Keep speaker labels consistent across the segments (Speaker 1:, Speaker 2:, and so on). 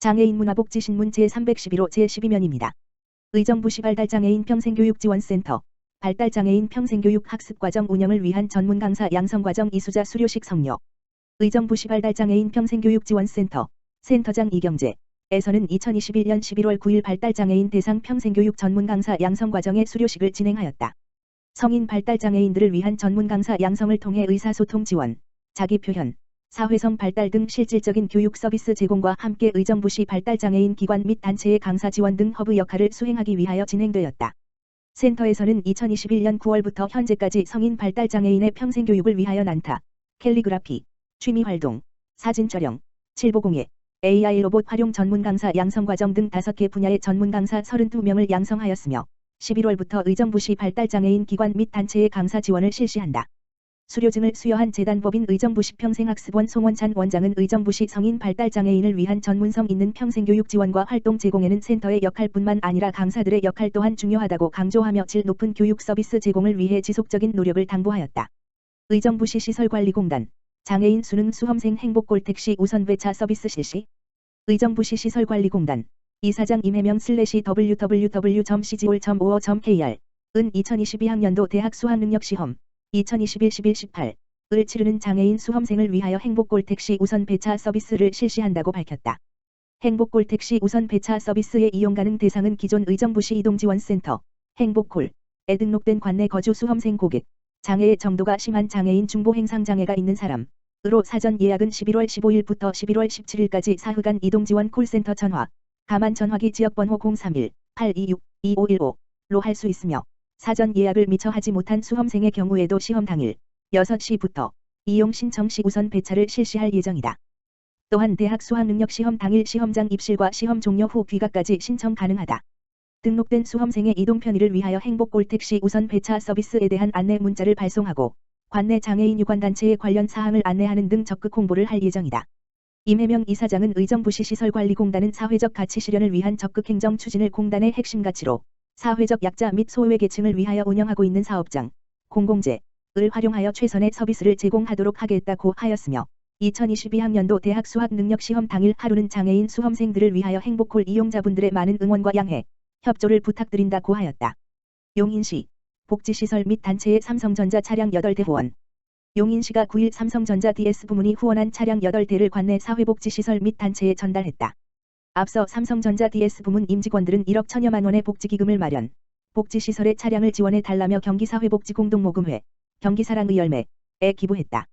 Speaker 1: 장애인 문화복지신문 제311호 제12면입니다. 의정부 시 발달장애인 평생교육지원센터 발달장애인 평생교육 학습과정 운영을 위한 전문 강사 양성과정 이수자 수료식 성료 의정부 시 발달장애인 평생교육지원센터 센터장 이경재 에서는 2021년 11월 9일 발달장애인 대상 평생교육 전문 강사 양성과정의 수료식을 진행하였다. 성인 발달장애인들을 위한 전문 강사 양성을 통해 의사소통 지원, 자기표현, 사회성 발달 등 실질적인 교육 서비스 제공과 함께 의정부시 발달장애인 기관 및 단체의 강사 지원 등 허브 역할을 수행하기 위하여 진행되었다. 센터에서는 2021년 9월부터 현재까지 성인 발달장애인의 평생교육을 위하여 난타, 캘리그라피, 취미활동, 사진 촬영, 칠보공예, AI 로봇 활용 전문 강사 양성 과정 등 5개 분야의 전문 강사 32명을 양성하였으며 11월부터 의정부시 발달장애인 기관 및 단체의 강사 지원을 실시한다. 수료증을 수여한 재단법인 의정부시 평생학습원 송원찬 원장은 의정부시 성인 발달장애인을 위한 전문성 있는 평생교육 지원과 활동 제공에는 센터의 역할뿐만 아니라 강사들의 역할 또한 중요하다고 강조하며 질 높은 교육 서비스 제공을 위해 지속적인 노력을 당부하였다. 의정부시 시설관리공단 장애인 수능 수험생 행복골택시 우선배차 서비스 실시. 의정부시 시설관리공단 이사장 임혜명 슬래시 www.cgol.5.kr 은 2022학년도 대학 수학능력시험 2021-11-18을 치르는 장애인 수험생을 위하여 행복골택시 우선 배차 서비스를 실시한다고 밝혔다. 행복골택시 우선 배차 서비스의 이용 가능 대상은 기존 의정부시 이동지원센터, 행복콜에 등록된 관내 거주 수험생 고객, 장애의 정도가 심한 장애인 중보 행상 장애가 있는 사람, 으로 사전 예약은 11월 15일부터 11월 17일까지 사흘간 이동지원 콜센터 전화, 가만 전화기 지역번호 031-826-2515로 할 수 있으며 사전 예약을 미처 하지 못한 수험생의 경우에도 시험 당일 6시부터 이용 신청 시 우선 배차를 실시할 예정이다. 또한 대학 수학능력 시험 당일 시험장 입실과 시험 종료 후 귀가까지 신청 가능하다. 등록된 수험생의 이동 편의를 위하여 행복골택시 우선 배차 서비스에 대한 안내 문자를 발송하고 관내 장애인 유관단체에 관련 사항을 안내하는 등 적극 홍보를 할 예정이다. 임혜명 이사장은 의정부시 시설관리공단은 사회적 가치 실현을 위한 적극 행정 추진을 공단의 핵심 가치로 사회적 약자 및 소외 계층을 위하여 운영하고 있는 사업장, 공공재를 활용하여 최선의 서비스를 제공하도록 하겠다고 하였으며 2022학년도 대학 수학 능력 시험 당일 하루는 장애인 수험생들을 위하여 행복홀 이용자분들의 많은 응원과 양해, 협조를 부탁드린다고 하였다. 용인시 복지시설 및 단체의 삼성전자 차량 8대 후원 용인시가 9일 삼성전자 DS 부문이 후원한 차량 8대를 관내 사회복지시설 및 단체에 전달했다. 앞서 삼성전자 DS 부문 임직원들은 1억 천여만 원의 복지기금을 마련, 복지시설의 차량을 지원해 달라며 경기사회복지공동모금회, 경기사랑의열매에 기부했다.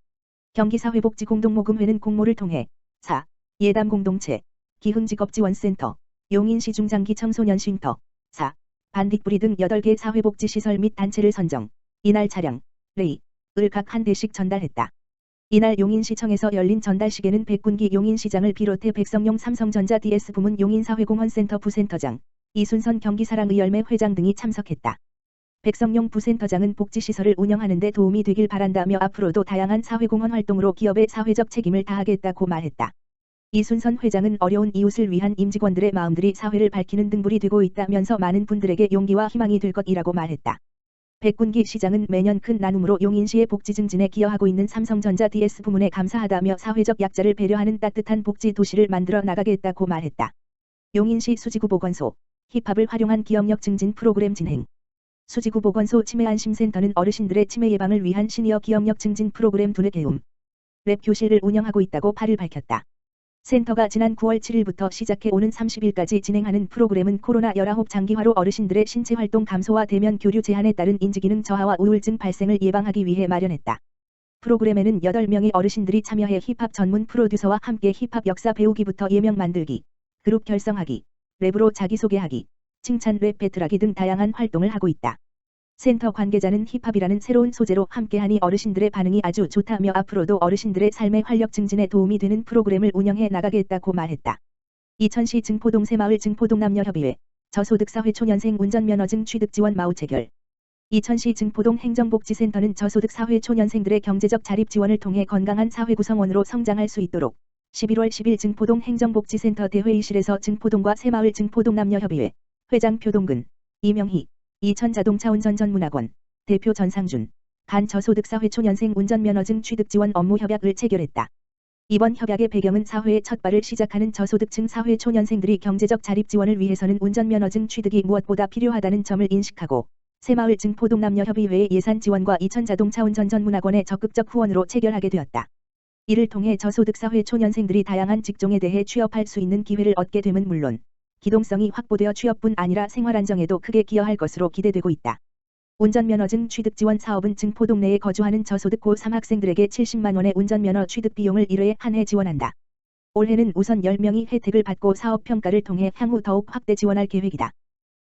Speaker 1: 경기사회복지공동모금회는 공모를 통해 4. 예담공동체, 기흥직업지원센터, 용인시 중장기 청소년 쉼터, 4. 반딧불이 등 8개 사회복지시설 및 단체를 선정, 이날 차량, 레이, 을각 한 대씩 전달했다. 이날 용인시청에서 열린 전달식에는 백군기 용인시장을 비롯해 백성용 삼성전자 DS 부문 용인사회공헌센터 부센터장, 이순선 경기사랑의열매 회장 등이 참석했다. 백성용 부센터장은 복지시설을 운영하는 데 도움이 되길 바란다며 앞으로도 다양한 사회공헌 활동으로 기업의 사회적 책임을 다하겠다고 말했다. 이순선 회장은 어려운 이웃을 위한 임직원들의 마음들이 사회를 밝히는 등불이 되고 있다면서 많은 분들에게 용기와 희망이 될 것이라고 말했다. 백군기 시장은 매년 큰 나눔으로 용인시의 복지 증진에 기여하고 있는 삼성전자 DS 부문에 감사하다며 사회적 약자를 배려하는 따뜻한 복지 도시를 만들어 나가겠다고 말했다. 용인시 수지구 보건소 힙합을 활용한 기억력 증진 프로그램 진행 수지구 보건소 치매안심센터는 어르신들의 치매 예방을 위한 시니어 기억력 증진 프로그램 두뇌 개움 랩 교실을 운영하고 있다고 8일 밝혔다. 센터가 지난 9월 7일부터 시작해 오는 30일까지 진행하는 프로그램은 코로나19 장기화로 어르신들의 신체 활동 감소와 대면 교류 제한에 따른 인지기능 저하와 우울증 발생을 예방하기 위해 마련했다. 프로그램에는 8명의 어르신들이 참여해 힙합 전문 프로듀서와 함께 힙합 역사 배우기부터 예명 만들기, 그룹 결성하기, 랩으로 자기소개하기, 칭찬 랩 배틀하기 등 다양한 활동을 하고 있다. 센터 관계자는 힙합이라는 새로운 소재로 함께하니 어르신들의 반응이 아주 좋다며 앞으로도 어르신들의 삶의 활력 증진에 도움이 되는 프로그램을 운영해 나가겠다고 말했다. 이천시 증포동 새마을 증포동 남녀협의회 저소득사회 초년생 운전면허증 취득 지원 마우 체결 이천시 증포동 행정복지센터는 저소득 사회 초년생들의 경제적 자립 지원을 통해 건강한 사회 구성원으로 성장할 수 있도록 11월 10일 증포동 행정복지센터 대회의실에서 증포동과 새마을 증포동 남녀협의회 회장 표동근 이명희 이천자동차 운전 전문학원 대표 전상준 간 저소득사회 초년생 운전면허증 취득 지원 업무 협약을 체결했다. 이번 협약의 배경은 사회의 첫 발을 시작하는 저소득층 사회 초년생들이 경제적 자립 지원을 위해서는 운전면허증 취득이 무엇보다 필요하다는 점을 인식하고 새마을 증 포동남녀협의회의 예산 지원과 이천 자동차 운전 전문학원의 적극적 후원으로 체결하게 되었다. 이를 통해 저소득 사회 초년생들이 다양한 직종에 대해 취업할 수 있는 기회를 얻게 됨은 물론 기동성이 확보되어 취업뿐 아니라 생활 안정에도 크게 기여할 것으로 기대되고 있다. 운전면허증 취득 지원 사업은 증포동 내에 거주하는 저소득 고3 학생들에게 70만 원의 운전면허 취득 비용을 1회에 한 해 지원한다. 올해는 우선 10명이 혜택을 받고 사업 평가를 통해 향후 더욱 확대 지원할 계획이다.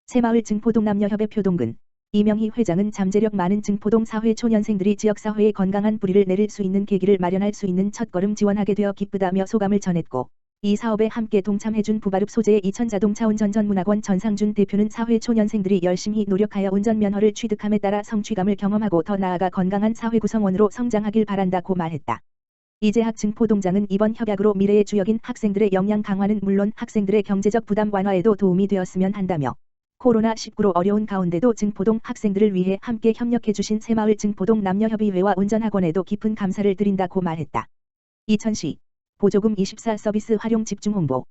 Speaker 1: 새마을 증포동 남녀협의 표동근 이명희 회장은 잠재력 많은 증포동 사회 초년생들이 지역사회에 건강한 뿌리를 내릴 수 있는 계기를 마련할 수 있는 첫걸음 지원하게 되어 기쁘다며 소감을 전했고 이 사업에 함께 동참해준 부바릅 소재의 이천자동차 운전전문학원 전상준 대표는 사회 초년생들이 열심히 노력하여 운전면허를 취득함에 따라 성취감을 경험하고 더 나아가 건강한 사회 구성원으로 성장하길 바란다고 말했다. 이재학 증포동장은 이번 협약으로 미래의 주역인 학생들의 역량 강화는 물론 학생들의 경제적 부담 완화에도 도움이 되었으면 한다며 코로나19로 어려운 가운데도 증포동 학생들을 위해 함께 협력해주신 새마을 증포동 남녀협의회와 운전학원에도 깊은 감사를 드린다고 말했다. 이천시 보조금 24 서비스 활용 집중 홍보.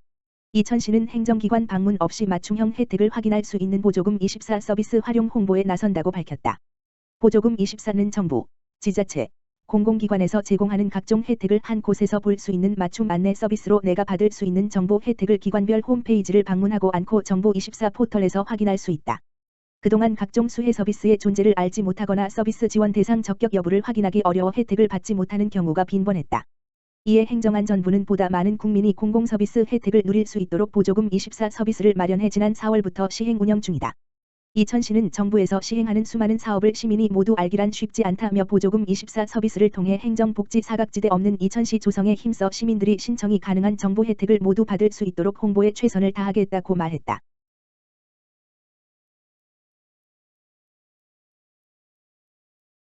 Speaker 1: 이천시는 행정기관 방문 없이 맞춤형 혜택을 확인할 수 있는 보조금 24 서비스 활용 홍보에 나선다고 밝혔다. 보조금 24는 정부, 지자체, 공공기관에서 제공하는 각종 혜택을 한 곳에서 볼 수 있는 맞춤 안내 서비스로 내가 받을 수 있는 정보 혜택을 기관별 홈페이지를 방문하고 않고 정보 24 포털에서 확인할 수 있다. 그동안 각종 수혜 서비스의 존재를 알지 못하거나 서비스 지원 대상 적격 여부를 확인하기 어려워 혜택을 받지 못하는 경우가 빈번했다. 이에 행정안전부는 보다 많은 국민이 공공서비스 혜택을 누릴 수 있도록 보조금 24 서비스를 마련해 지난 4월부터 시행 운영 중이다. 이천시는 정부에서 시행하는 수많은 사업을 시민이 모두 알기란 쉽지 않다며 보조금 24 서비스를 통해 행정복지 사각지대 없는 이천시 조성에 힘써 시민들이 신청이 가능한 정보 혜택을 모두 받을 수 있도록 홍보에 최선을 다하겠다고 말했다.